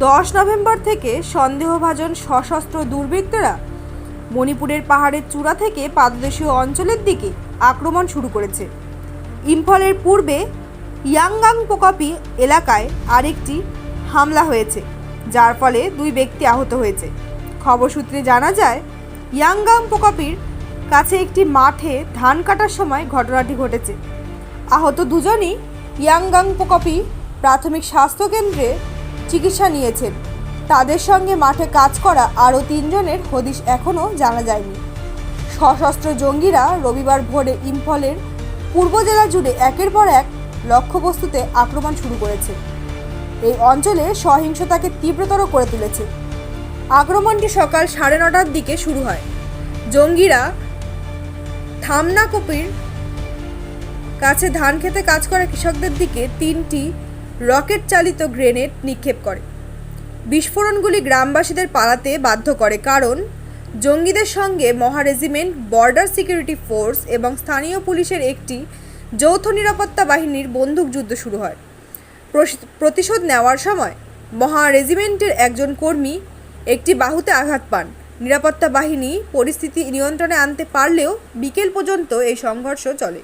দশ নভেম্বর থেকে সন্দেহভাজন সশস্ত্র দুর্বৃত্তরা মণিপুরের পাহাড়ের চূড়া থেকে পাদদেশীয় অঞ্চলের দিকে আক্রমণ শুরু করেছে। ইম্ফলের পূর্বে ইয়াংগাং পোকাপি এলাকায় আরেকটি হামলা হয়েছে, যার ফলে দুই ব্যক্তি আহত হয়েছে। খবর সূত্রে জানা যায় ইয়াংগাং পোকাপির কাছে একটি মাঠে ধান কাটার সময় ঘটনাটি ঘটেছে। আহত দুজনই ইয়াংগাং পোকাপি প্রাথমিক স্বাস্থ্যকেন্দ্রে চিকিৎসা নিয়েছেন তাদের সঙ্গে মাঠে কাজ করা আরও তিনজনের হদিশ এখনও জানা যায়নি। সশস্ত্র জঙ্গিরা রবিবার ভোরে ইম্ফলের পূর্ব জেলা জুড়ে একের পর এক লক্ষ্যবস্তুতে আক্রমণ শুরু করেছে। এই অঞ্চলে সহিংসতাকে তীব্রতর করে তুলেছে। আক্রমণটি সকাল সাড়ে নটার দিকে শুরু হয়। জঙ্গিরা থামনাকপির কাছে ধান খেতে কাজ করা কৃষকদের দিকে তিনটি রকেট চালিত গ্রেনেড নিক্ষেপ করে। বিস্ফোরণগুলি গ্রামবাসীদের পালাতে বাধ্য করে কারণ, জঙ্গিদের সঙ্গে মহা রেজিমেন্ট বর্ডার সিকিউরিটি ফোর্স এবং স্থানীয় পুলিশের একটি যৌথ নিরাপত্তা বাহিনীর বন্দুকযুদ্ধ শুরু হয়। প্রতিশোধ নেওয়ার সময় মহা রেজিমেন্টের একজন কর্মী একটি বাহুতে আঘাত পান। নিরাপত্তা বাহিনী পরিস্থিতি নিয়ন্ত্রণে আনতে পারলেও বিকেল পর্যন্ত এই সংঘর্ষ চলে।